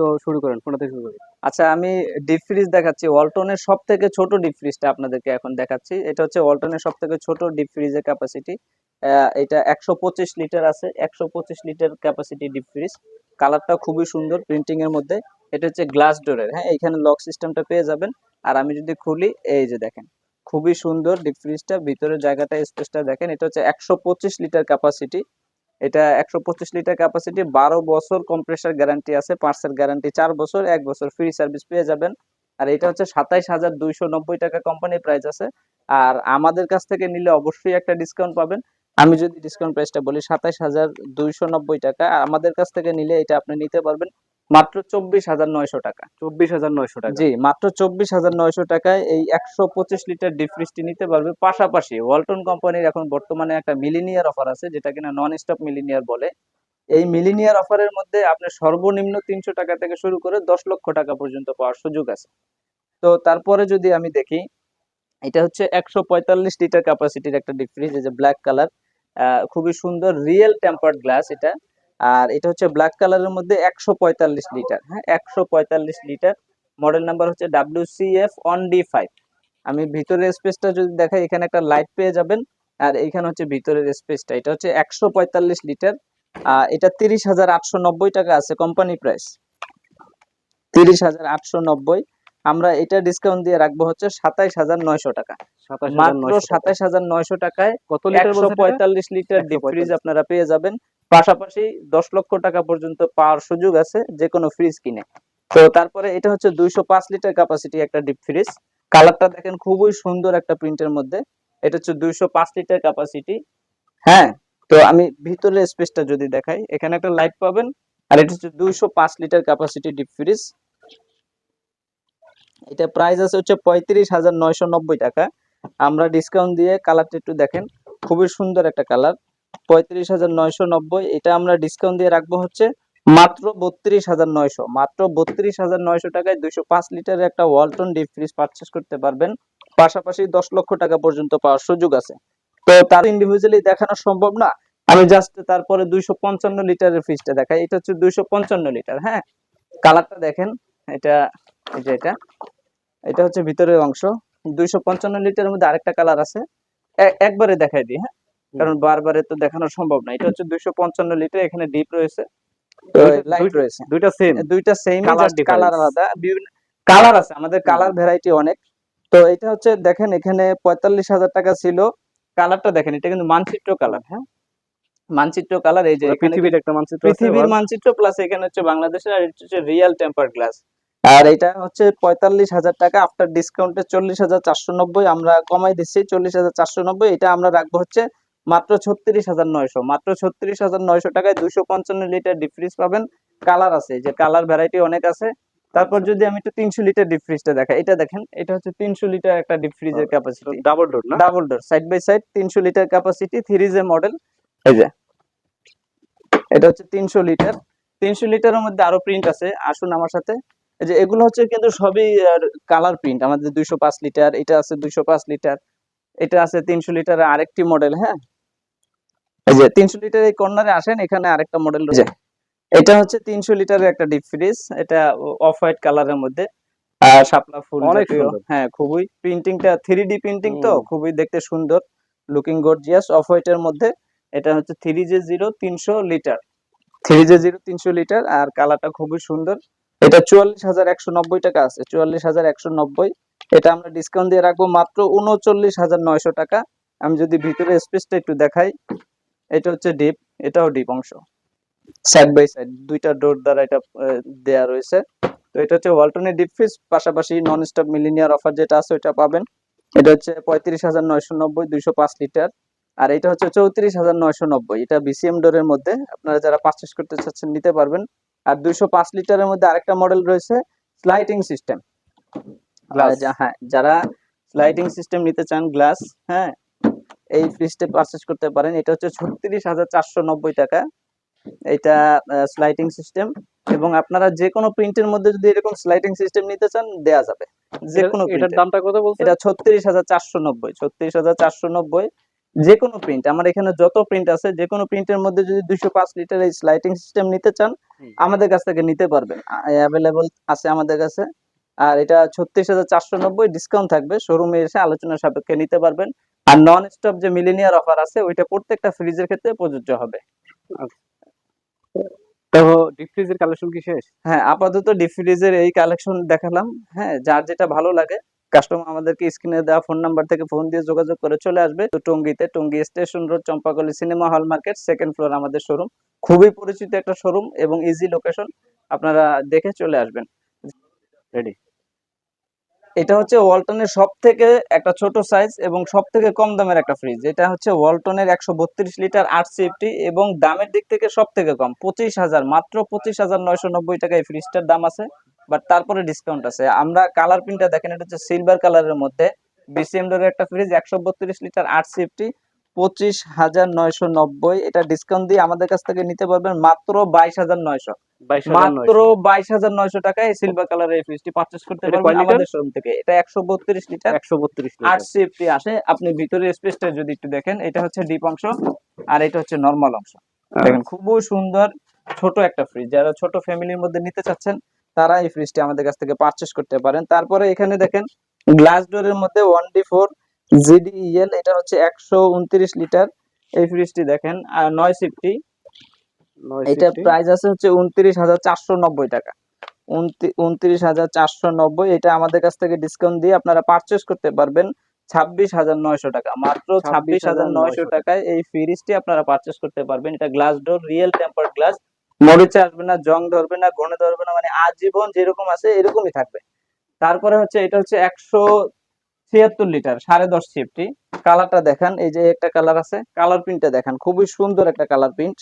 তো শুরু করেন কোনটা থেকে শুরু করেন আচ্ছা আমি ডিপ ফ্রিজ দেখাচ্ছি। ওয়ালটনের সব থেকে ছোট ডিপ ফ্রিজটা আপনাদেরকে এখন দেখাচ্ছি। এটা হচ্ছে ওয়ালটনের সব থেকে ছোট ডিপ ফ্রিজের ক্যাপাসিটি এটা একশো পঁচিশ লিটার আছে। একশো পঁচিশ লিটার ক্যাপাসিটি ডিপ ফ্রিজ কালারটা খুবই সুন্দর প্রিন্টিং এর মধ্যে। এটা হচ্ছে গ্লাস ডোরের হ্যাঁ এখানে লক সিস্টেমটা পেয়ে যাবেন। আর আমি যদি খুলি, এই যে দেখেন, খুবই সুন্দর ডিপ ফ্রিজটা ভিতরের জায়গাটা স্পেসটা দেখেন, এটা হচ্ছে একশো পঁচিশ লিটার ক্যাপাসিটি এটা একশো পঁচিশ লিটার ক্যাপাসিটি বারো বছর কম্প্রেসার গ্যারান্টি আছে পার্সেল গ্যারান্টি চার বছর, এক বছর ফ্রি সার্ভিস পেয়ে যাবেন। আর এটা হচ্ছে সাতাইশ হাজার দুইশো নব্বই টাকা কোম্পানি প্রাইস আছে। আর আমাদের কাছ থেকে নিলে অবশ্যই একটা ডিসকাউন্ট পাবেন। আমি যদি ডিসকাউন্ট প্রাইসটা বলি, সাতাইশ হাজার দুইশো নব্বই টাকা, আর আমাদের কাছ থেকে নিলে এটা আপনি নিতে পারবেন। মাত্র চব্বিশ হাজার নয়শো টাকা। চব্বিশ হাজার নয়শো টাকা। জি মাত্র চব্বিশ হাজার নয়শো টাকায় এই একশো পঁচিশ লিটার ডিপ ফ্রিজটি নিতে পারবে। পাশাপাশি ওয়ালটন কোম্পানির এখন বর্তমানে একটা মিলিনিয়ার অফার আছে যেটা কিনা নন স্টপ মিলিনিয়ার বলে। এই মিলিনিয়ার অফারের মধ্যে আপনি সর্বনিম্ন তিনশো টাকা থেকে শুরু করে দশ লক্ষ টাকা পর্যন্ত পাওয়ার সুযোগ আছে। তো তারপরে যদি আমি দেখি এটা হচ্ছে একশো পঁয়তাল্লিশ লিটার ক্যাপাসিটির একটা ডিপ ফ্রিজ এই যে ব্ল্যাক কালার খুবই সুন্দর রিয়েল টেম্পার্ড গ্লাস এটা। আর এটা হচ্ছে ব্ল্যাক কালারের মধ্যে একশো পঁয়তাল্লিশ লিটার হ্যাঁ? একশো পঁয়তাল্লিশ লিটার মডেল নাম্বার হচ্ছে W C F on D five আমি ভিতরের স্পেসটা যদি দেখাই এখানে একটা লাইট পেয়ে যাবেন আর এইখানে হচ্ছে ভিতরের স্পেসটা এটা হচ্ছে একশো পঁয়তাল্লিশ লিটার এটা তিরিশ হাজার আটশো নব্বই টাকা আছে কোম্পানি প্রাইস তিরিশ হাজার আটশো নব্বই আমরা এটা ডিসকাউন্ট দিয়ে রাখব হচ্ছে সাতাইশ হাজার নয়শো টাকা। মাত্র নয়শো সাতাইশ হাজার নয়শো টাকায় কত লিটার? পঁয়তাল্লিশ লিটার ডিপ ফ্রিজ আপনারা পেয়ে যাবেন। পাশাপাশি দশ লক্ষ টাকা পর্যন্ত পাওয়ার সুযোগ আছে যে কোনো ফ্রিজ কিনে। তো তারপরে এটা হচ্ছে দুইশো পাঁচ লিটার ক্যাপাসিটি একটা ডিপ ফ্রিজ কালারটা দেখেন খুবই সুন্দর একটা প্রিন্টের মধ্যে। এটা হচ্ছে দুইশো পাঁচ লিটার ক্যাপাসিটি হ্যাঁ তো আমি ভিতরের স্পেসটা যদি দেখাই, এখানে একটা লাইট পাবেন। আর এটা হচ্ছে দুইশো পাঁচ লিটার ক্যাপাসিটি ডিপ ফ্রিজ এটা প্রাইস আছে হচ্ছে পঁয়ত্রিশ হাজার নয়শো নব্বই টাকা। আমরা ডিসকাউন্ট দিয়ে কালারটা একটু দেখেন। খুবই সুন্দর একটা কালার পঁয়ত্রিশ হাজার নয়শো নব্বই, এটা আমরা ডিসকাউন্ট দিয়ে রাখব হচ্ছে মাত্র বত্রিশ হাজার নয়শো। মাত্র বত্রিশ হাজার নয়শো টাকায় দুইশো পাঁচ লিটারের একটা ওয়ালটন ডিপ ফ্রিজ পারচেস করতে পারবেন। পাশাপাশি দশ লক্ষ টাকা পর্যন্ত পাওয়ার সুযোগ আছে। তো তার ইন্ডিভিজুয়ালি দেখানো সম্ভব না। আমি জাস্ট তারপরে দুইশো পঞ্চান্ন লিটারের ফ্রিজটা দেখাই। এটা হচ্ছে দুইশো পঞ্চান্ন লিটার হ্যাঁ? কালারটা দেখেন। এটা যে এটা। এটা হচ্ছে ভিতরের অংশ। দুইশো পঞ্চান্ন লিটারের মধ্যে আরেকটা কালার আছে। একবারে দেখাই দিই হ্যাঁ? কারণ বারবারে তো দেখানো সম্ভব না। এটা হচ্ছে দুইশো পঞ্চান্ন লিটার এখানে ডিপ রয়েছে। লাইট রয়েছে। দুইটা সেম দুইটা সেম কালার আলাদা। বিভিন্ন কালার আছে আমাদের কালার ভ্যারাইটি অনেক। তো এটা হচ্ছে দেখেন এখানে পঁয়তাল্লিশ হাজার টাকা ছিল। কালারটা দেখেন এটা কিন্তু মানচিত্র কালার হ্যাঁ? মানচিত্র কালার এই যে পৃথিবীর একটা মানচিত্র পৃথিবীর মানচিত্র প্লাস এখানে হচ্ছে বাংলাদেশের আর এটা হচ্ছে রিয়েল টেম্পার গ্লাস আর এটা হচ্ছে পঁয়তাল্লিশ হাজার টাকা আফটার ডিসকাউন্টে চল্লিশ হাজার চারশো নব্বই আমরা কমাই দিচ্ছি চল্লিশ হাজার চারশো নব্বই এটা আমরা রাখব হচ্ছে মাত্র ছত্রিশ হাজার নয়শো মাত্র ছত্রিশ হাজার নয়শো টাকায় দুশো পঞ্চান্ন লিটার ডিফ্রিজ পাবেন। কালার আছে যে কালার ভ্যারাইটি অনেক আছে। তারপর যদি আমি একটু তিনশো লিটার ডিফ্রিজটা দেখাই এটা দেখেন এটা হচ্ছে তিনশো লিটার একটা ডিফ্রিজের ক্যাপাসিটি ডাবল ডোর না? Double door side by side তিনশো litre capacity three J model এই যে এটা হচ্ছে তিনশো লিটার। তিনশো লিটারের মধ্যে আরও প্রিন্ট আছে আসুন আমার সাথে। এই যে এগুলো হচ্ছে কিন্তু সবই কালার প্রিন্ট আমাদের দুইশো পাঁচ লিটার এটা আছে দুইশো পাঁচ লিটার এটা আছে তিনশো লিটারের আরেকটি মডেল হ্যাঁ? এই যে তিনশো লিটার এই কর্নারে আসেন এখানে আরেকটা মডেল রয়েছে। এটা হচ্ছে তিনশো লিটারের একটা ডিপ ফ্রিজ এটা অফ হোয়াইট কালারের মধ্যে। আর শাপলা ফুল। হ্যাঁ খুবই প্রিন্টিংটা থ্রি ডি প্রিন্টিং তো খুবই দেখতে সুন্দর লুকিং গর্জিয়াস অফ হোয়াইটের মধ্যে। এটা হচ্ছে থ্রি জে জিরো তিনশো লিটার। থ্রি জে জিরো তিনশো লিটার আর কালারটা খুবই সুন্দর। এটা চুয়াল্লিশ হাজার একশো নব্বই টাকা আছে চুয়াল্লিশ হাজার একশো নব্বই। এটা আমরা ডিসকাউন্ট দিয়ে রাখব মাত্র উনচল্লিশ হাজার নয়শো টাকা। আমি যদি ভিতরে স্পেসটা একটু দেখাই। এটা হচ্ছে ডিপ এটাও ডিপ অংশ। সাইড বাই সাইড দুইটা ডোর দ্বারা এটা দেয়া রয়েছে। তো এটা হচ্ছে ওয়ালটনের ডিপ ফ্রিজ পাশাপাশি নন স্টপ মিলিনিয়ার অফার যেটা আছে ওটা পাবেন। এটা হচ্ছে পঁয়ত্রিশ হাজার নয়শো নব্বই দুইশো পাঁচ লিটার। আর এটা হচ্ছে চৌত্রিশ হাজার নয়শো নব্বই। এটা বিসিএম ডোরের মধ্যে আপনারা যারা পারচেস করতে চাচ্ছেন নিতে পারবেন। আর দুইশো পাঁচ লিটারের মধ্যে আরেকটা মডেল রয়েছে স্লাইডিং সিস্টেম. হ্যাঁ যারা স্লাইডিং সিস্টেম নিতে চান গ্লাস হ্যাঁ এই ফ্রিজটা পারচেস করতে পারেন। এটা হচ্ছে ছত্রিশ হাজার চারশো নব্বই টাকা। এটা স্লাইডিং সিস্টেম এবং আপনারা যে কোনো প্রিন্টের মধ্যে যদি এরকম স্লাইডিং সিস্টেম নিতে চান দেয়া যাবে। যে কোনো এটার দামটা কত বলছেন? এটা ছত্রিশ হাজার চারশো নব্বই। ছত্রিশ হাজার চারশো নব্বই যে কোনো প্রিন্ট আমার এখানে যত প্রিন্ট আছে যে কোনো প্রিন্টের মধ্যে যদি দুইশো পাঁচ লিটার এই স্লাইটিং সিস্টেম নিতে চান আমাদের কাছ থেকে নিতে পারবেন। অ্যাভেলেবল আছে আমাদের কাছে। আর এটা ছত্রিশ হাজার চারশো নব্বই ডিসকাউন্ট থাকবে। শোরুমে এসে আলোচনা সাপেক্ষে নিতে পারবেন। আর নন স্টপ যে মিলিনিয়ার অফার আছে ওইটা প্রত্যেকটা ফ্রিজের ক্ষেত্রে প্রযোজ্য হবে। তো ডিপ ফ্রিজের কালেকশন কি শেষ? হ্যাঁ আপাতত ডিপ ফ্রিজের এই কালেকশন দেখালাম। হ্যাঁ যার যেটা ভালো লাগে কাস্টমার আমাদেরকে স্ক্রিনে দেওয়া ফোন নাম্বার থেকে ফোন দিয়ে যোগাযোগ করে চলে আসবে। তো টঙ্গিতে Tongi station road Champakali cinema hall market second floor আমাদের শোরুম খুবই পরিচিত একটা শোরুম এবং ইজি লোকেশন আপনারা দেখে চলে আসবেন। রেডি এটা হচ্ছে ওয়ালটনের সব থেকে একটা ছোট সাইজ এবং সব থেকে কম দামের একটা ফ্রিজ এটা হচ্ছে ওয়ালটনের একশো বত্রিশ লিটার আট সিফটি এবং দামের দিক থেকে সব থেকে কম, পঁচিশ হাজার, মাত্র পঁচিশ হাজার নয়শো নব্বই টাকা এই ফ্রিজটার দাম আছে বাট তারপরে ডিসকাউন্ট আছে। আমরা কালার প্রিন্টটা দেখেন, এটা হচ্ছে সিলভার কালারের মধ্যে বিসিএম এর একটা ফ্রিজ একশো বত্রিশ লিটার আট সিফটি পঁচিশ হাজার নয়শো নব্বই। এটা ডিসকাউন্ট দিয়ে আমাদের কাছ থেকে নিতে পারবেন মাত্র বাইশ হাজার নয়শো। মাত্র বাইশ হাজার নয়শো টাকায় সিলভার কালারের এই ফ্রিজটি পারচেস করতে পারবেন আমাদের শোরুম থেকে। এটা একশো বত্রিশ লিটার একশো বত্রিশ আট সিএফটি আসে আপনি ভিতরে স্পেসটা যদি একটু দেখেন এটা হচ্ছে ডিপ অংশ আর এটা হচ্ছে নর্মাল অংশ। দেখেন খুবই সুন্দর ছোট একটা ফ্রিজ যারা ছোট ফ্যামিলির মধ্যে নিতে চাচ্ছেন তারা এই ফ্রিজটি আমাদের কাছ থেকে পারচেস করতে পারেন। তারপরে এখানে দেখেন গ্লাস ডোরের মধ্যে ওয়ান ডি ফোর জিডিএল এটা হচ্ছে একশো উনত্রিশ লিটার এই ফ্রিজটি দেখেন আর নয় সিফটি এটা প্রাইস আছে হচ্ছে উনত্রিশ হাজার চারশো নব্বই টাকা। উনত্রিশ হাজার চারশো নব্বই এটা আমাদের কাছ থেকে ডিসকাউন্ট দিয়ে আপনারা পারচেস করতে পারবেন ছাব্বিশ হাজার নয়শো টাকা। মাত্র ছাব্বিশ হাজার নয়শো টাকায় এই ফ্রিজটি আপনারা পারচেস করতে পারবেন। এটা glass door real temper glass মরিচে আসবে না জং ধরবে না ঘনে ধরবে না মানে আজীবন যেরকম আছে এরকমই থাকবে। তারপরে হচ্ছে এটা হচ্ছে একশো ছিয়াত্তর লিটার সাড়ে দশ সিফটি কালারটা দেখান এই যে একটা কালার আছে কালার প্রিন্টটা দেখান। খুবই সুন্দর একটা কালার প্রিন্ট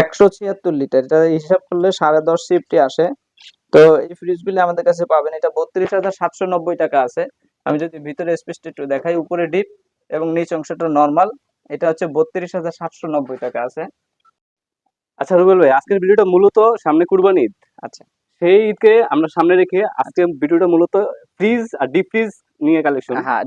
একশো ছিয়াত্তর লিটার এটা হিসাব করলে সাড়ে দশ আসে। তো এই ফ্রিজগুলি আমাদের কাছে পাবেন, এটা বত্রিশ হাজার সাতশো নব্বই টাকা আছে। আমি যদি ভিতরে স্পেসটা একটু দেখাই, উপরে ডিপ এবং নিচ অংশটা নর্মাল এটা হচ্ছে বত্রিশ হাজার সাতশো নব্বই টাকা আছে। আচ্ছা রুবেল ভাই, আজকের ভিডিওটা মূলত সামনে কুরবানি ঈদ। আচ্ছা সেই ঈদকে আমরা সামনে রেখে আজকে ভিডিওটা মূলত ফ্রিজ আর ডিপ ফ্রিজ নিয়ে কালেকশন হ্যাঁ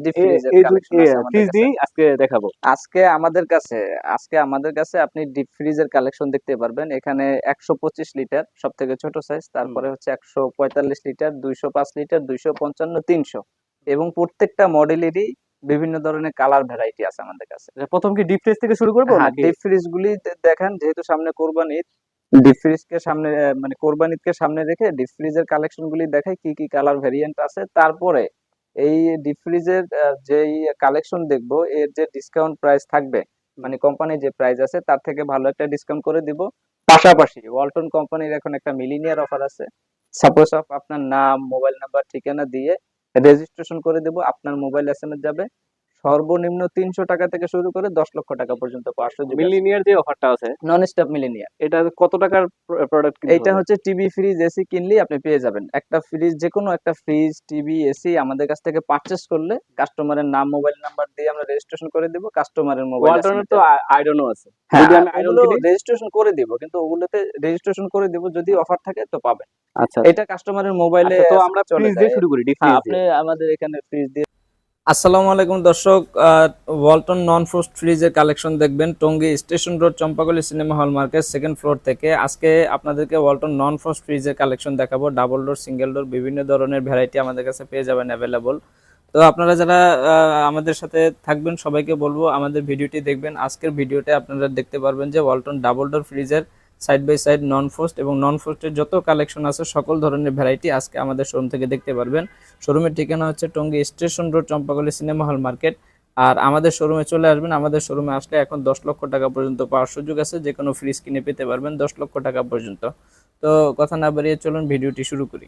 দিয়ে আজকে দেখাবো। আজকে আমাদের কাছে আজকে আমাদের কাছে আপনি ডিপ ফ্রিজের কালেকশন দেখতে পারবেন। এখানে একশো পঁচিশ লিটার সব থেকে ছোট সাইজ তারপরে হচ্ছে একশো পঁয়তাল্লিশ লিটার দুইশো পাঁচ লিটার দুইশো পঞ্চান্ন তিনশো। এবং প্রত্যেকটা মডেলেরই বিভিন্ন ধরনের কালার ভ্যারাইটি আছে আমাদের কাছে। প্রথম কি ডিপ ফ্রিজ থেকে শুরু করব নাকি? ডিপ ফ্রিজ গুলি দেখেন যেহেতু সামনে কোরবানি ঈদ ডিপ ফ্রিজ কে সামনে মানে কোরবানি ঈদকে সামনে রেখে ডিপ ফ্রিজের কালেকশন গুলি দেখাই কি কি কালার ভেরিয়েন্ট আছে। তারপরে এই ডিপ ফ্রিজের কালেকশন দেখব, এর যে ডিসকাউন্ট প্রাইস থাকবে মানে কোম্পানি যে প্রাইস আছে, তার থেকে ভালো একটা ডিসকাউন্ট করে দিব। পাশাপাশি ওয়ালটন কোম্পানির এখন একটা মিলিনিয়ার অফার আছে। সাপোজ আপনার নাম মোবাইল নাম্বার ঠিকানা দিয়ে রেজিস্ট্রেশন করে দেব। আপনার মোবাইল এসএমএস যাবে। সর্বনিম্ন তিনশো টাকা থেকে শুরু করে দশ লক্ষ টাকা পর্যন্ত পাঁচশো মিলিনিয়ার যে অফারটা আছে নন স্টপ মিলিনিয়ার এটা কত টাকার প্রোডাক্ট এইটা হচ্ছে টিভি ফ্রিজ এসি কিনলেই আপনি পেয়ে যাবেন। একটা ফ্রিজ যে কোনো একটা ফ্রিজ টিভি এসি আমাদের কাছ থেকে পারচেস করলে কাস্টমারের নাম মোবাইল নাম্বার দিয়ে আমরা রেজিস্ট্রেশন করে দিব কাস্টমারের মোবাইল ওয়ালটনের তো আইডনও আছে। হ্যাঁ যদি আমি রেজিস্ট্রেশন করে দিব কিন্তু ওগুলোতে রেজিস্ট্রেশন করে দিব যদি অফার থাকে তো পাবেন। আচ্ছা। এটা কাস্টমারের মোবাইলে আচ্ছা, তো আমরা ফ্রিজ দিয়ে শুরু করি হ্যাঁ আপনি আমাদের এখানে ফ্রিজ দিয়ে আসসালামু আলাইকুম দর্শক ওয়ালটন নন ফ্রোস্ট ফ্রিজের কালেকশন দেখবেন। Tongi station road, Champakali cinema hall market second floor থেকে। আজকে আপনাদেরকে ওয়ালটন নন ফ্রোস্ট ফ্রিজের কালেকশন দেখাবো। ডাবল ডোর সিঙ্গেল ডোর বিভিন্ন ধরনের ভ্যারাইটি আমাদের কাছে পেয়ে যাবেন অ্যাভেলেবল তো আপনারা যারা আমাদের সাথে থাকবেন, সবাইকে বলব আমাদের ভিডিওটি দেখবেন। আজকের ভিডিওতে আপনারা দেখতে পারবেন যে ওয়ালটন ডাবল ডোর ফ্রিজের side by side non frost এবং নন ফোস্টের যত কালেকশন আছে, সকল ধরনের ভ্যারাইটি আজকে আমাদের শোরুম থেকে দেখতে পারবেন। শোরুমের ঠিকানা হচ্ছে Tongi station road, Champagali cinema hall market. আর আমাদের শোরুমে চলে আসবেন। আমাদের শোরুমে আসলে এখন দশ লক্ষ টাকা পর্যন্ত পাওয়ার সুযোগ আছে। যে কোনো ফ্রিজ কিনে পেতে পারবেন দশ লক্ষ টাকা পর্যন্ত। তো কথা না বাড়িয়ে চলুন, ভিডিওটি শুরু করি।